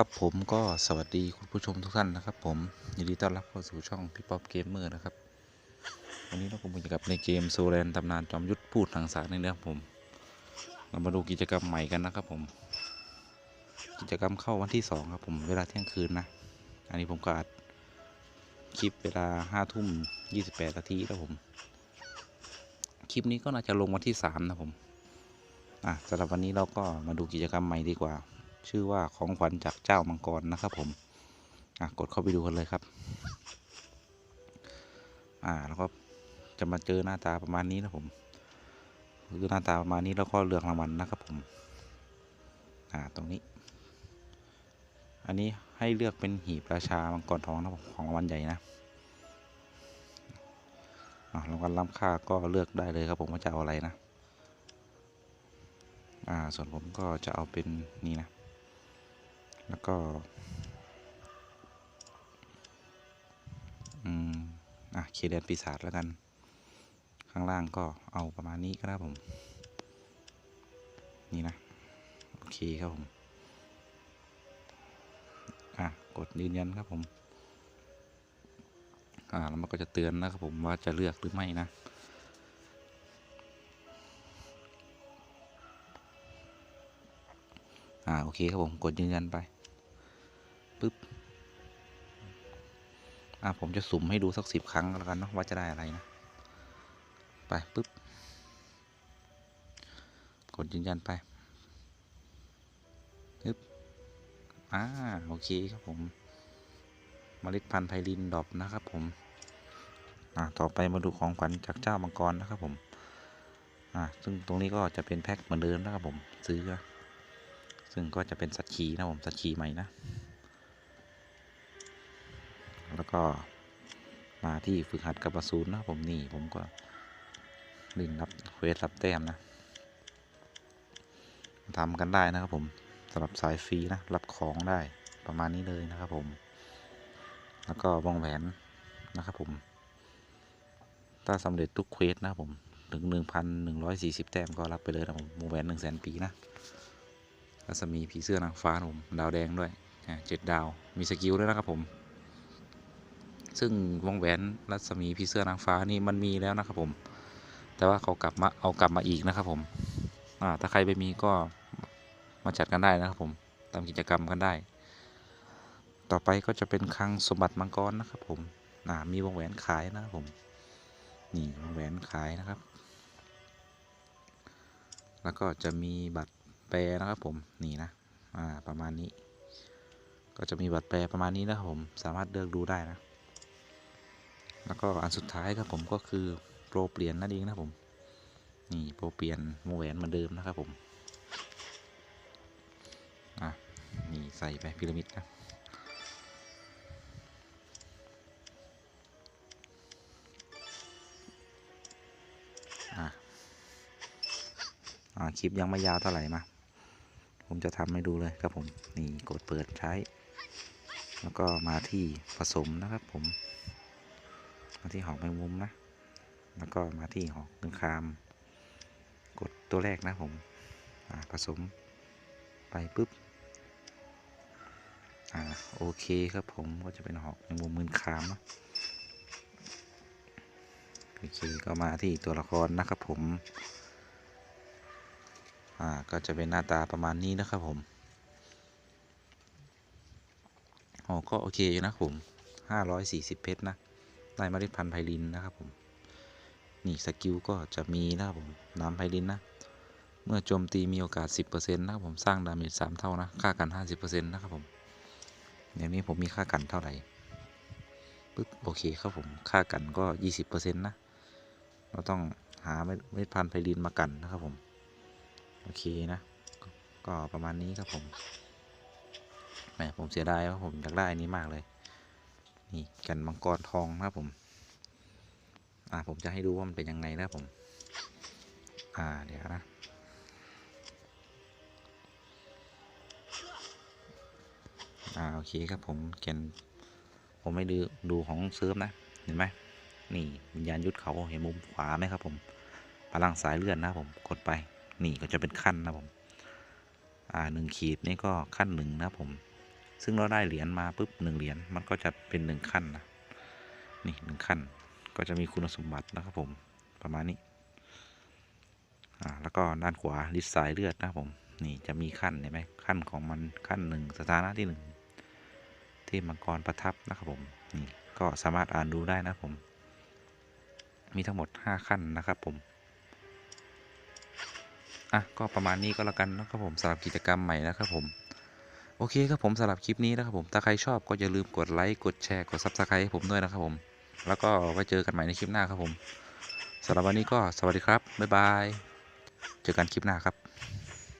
ครับผมก็สวัสดีคุณผู้ชมทุกท่านนะครับผมยินดีต้อนรับเข้าสู่ช่องพี่ป๊อปเกมเมอร์นะครับ วันนี้เราผมอยู่กับในเกมโซแลนตำนานจอมยุทธพูดทางสารนี่นะครับผม เรามาดูกิจกรรมใหม่กันนะครับผม กิจกรรมเข้าวันที่สองครับผมเวลาเที่ยงคืนนะ อันนี้ผมก็อัดคลิปเวลาห้าทุ่มยี่สิบแปดนาทีแล้วผม คลิปนี้ก็น่าจะลงวันที่สามนะผมอะสำหรับวันนี้เราก็มาดูกิจกรรมใหม่ดีกว่า ชื่อว่าของขวัญจากเจ้ามังกรนะครับผมอะกดเข้าไปดูกันเลยครับ อ่าแล้วก็จะมาเจอหน้าตาประมาณนี้นะผมคือหน้าตาประมาณนี้แล้วก็เลือกรางวัลนะครับผม อ่าตรงนี้ อันนี้ให้เลือกเป็นหีบราชามังกรทองนะผมของรางวัลใหญ่นะรางวัลล้ำค่าก็เลือกได้เลยครับผมว่าจะเอาอะไรนะ อ่า ส่วนผมก็จะเอาเป็นนี่นะ แล้วก็ อืม อะ เคเดนปีศาจแล้วกัน ข้างล่างก็เอาประมาณนี้ก็ได้ผม นี่นะ โอเคครับผม อะ กดยืนยันครับผม อ่า แล้วมันก็จะเตือนนะครับผมว่าจะเลือกหรือไม่นะอ่า โอเค ครับผม กดยืนยันไป อ่าผมจะสุ่มให้ดูสักสิบครั้งแล้วกันเนาะว่าจะได้อะไรนะ ไปปึ๊บ กดยืนยันไปปึ๊บอ่าโอเคครับผมเมล็ดพันธุ์ไพลินดอบนะครับผม อ่าต่อไปมาดูของขวัญจากเจ้ามังกรนะครับผม อ่าซึ่งตรงนี้ก็จะเป็นแพ็คเหมือนเดิมนะครับผมซื้อ ซึ่งก็จะเป็นสัตว์ขีนะผมสัตว์ขีใหม่นะ แล้วก็มาที่ฝึกหัดกับประสูนนะผมนี่ผมก็ลินรับเควสรับแต้มนะทำกันได้นะครับผมสำหรับสายฟรีนะรับของได้ประมาณนี้เลยนะครับผม แล้วก็วงแหวนนะครับผม ถ้าสำเร็จทุกเควสนะครับผมถึง 1,140 แต้มก็รับไปเลยนะผมวงแหวน1 0 0 0 0 0 ปีนะรัศมีผีเสื้อนางฟ้าผม ดาวแดงด้วยเจ็ดดาวมีสกิลด้วยนะครับผม ซึ่งวงแหวนรัศมีผีเสื้อนางฟ้านี่มันมีแล้วนะครับผม แต่ว่าเขากลับมาเอากลับมาอีกนะครับผมอ่าถ้าใครไปมีก็มาจัดกันได้นะครับผมทำกิจกรรมกันได้ ต่อไปก็จะเป็นคลังสมบัติมังกรนะครับผมอ่ามีวงแหวนขายนะครับผม นี่วงแหวนขายนะครับ แล้วก็จะมีบัตรแปรนะครับผม นี่นะ อ่า ประมาณนี้ ก็จะมีบัตรแปรประมาณนี้นะครับผม สามารถเลือกดูได้นะ แล้วก็อันสุดท้ายครับผมก็คือโปรเปลี่ยนนั่นเองนะผม นี่โปรเปลี่ยนวงแหวนเหมือนเดิมนะครับผม อะ นี่ใส่ไปพีระมิดนะอะอ่าคลิปยังไม่ยาวเท่าไหร่มา ผมจะทำให้ดูเลยครับผม นี่กดเปิดใช้ แล้วก็มาที่ผสมนะครับผม มาที่หอกแมงมุมนะ แล้วก็มาที่หอกเงินคาม กดตัวแรกนะผมอ่าผสมไปปุ๊บอ่าโอเคครับผมก็จะเป็นหอกแมงมุมเงินคามนะโอเคก็มาที่ตัวละครนะครับผม อ่า ก็จะเป็นหน้าตาประมาณนี้นะครับผมอ๋อก็โอเคอยู่นะผม 540 เพชรนะ ได้เมล็ดพันธุ์ไพลินนะครับผม นี่สกิลก็จะมีนะครับผมน้ำไพลินนะ เมื่อโจมตีมีโอกาส 10%นะครับผมสร้างดาเมจ3เท่านะค่ากัน 50%นะครับผมเดี๋ยวนี้ผมมีค่ากันเท่าไหร่ปึ๊บโอเคครับผมค่ากันก็ 20%นะเราต้องหาเมล็ดพันธุ์ไพลินมากันนะครับผมโอเคนะกก็ประมาณนี้ครับผมแหมผมเสียดายว่าผมอยากได้อันนี้มากเลย นี่กันมังกรทองนะครับผม อ่าผมจะให้ดูว่ามันเป็นยังไงนะครับผม อ่าเดี๋ยวนะอ่าโอเคครับผมแกนผมไม่ดูดูของเซิร์ฟนะเห็นไหมนี่วิญญาณยุทธเขาเห็นมุมขวาไหมครับผมพลังสายเลื่อนนะครับผมกดไปนี่ก็จะเป็นขั้นนะผม อ่าหนึ่งขีดนี่ก็ขั้นหนึ่งนะครับผม ซึ่งเราได้เหรียญมาปุ๊บหนึ่งเหรียญมันก็จะเป็นหนึ่งขั้นนะนี่หนึ่งขั้นก็จะมีคุณสมบัตินะครับผมประมาณนี้อ่าแล้วก็ด้านขวาลิสสายเลือดนะครับผมนี่จะมีขั้นเห็นไหมขั้นของมันขั้นหนึ่งสถานะที่หนึ่งที่มังกรประทับนะครับผมนี่ก็สามารถอ่านดูได้นะผม มีทั้งหมด 5 ขั้นนะครับผมอะก็ประมาณนี้ก็แล้วกันนะครับผมสำหรับกิจกรรมใหม่นะครับผม โอเคครับผมสำหรับคลิปนี้นะครับผมถ้าใครชอบก็อย่าลืมกดไลค์กดแชร์กด Subscribe ให้ผมด้วยนะครับผม แล้วก็ไว้เจอกันใหม่ในคลิปหน้าครับผมสำหรับวันนี้ก็สวัสดีครับบ๊ายบายเจอกันคลิปหน้าครับ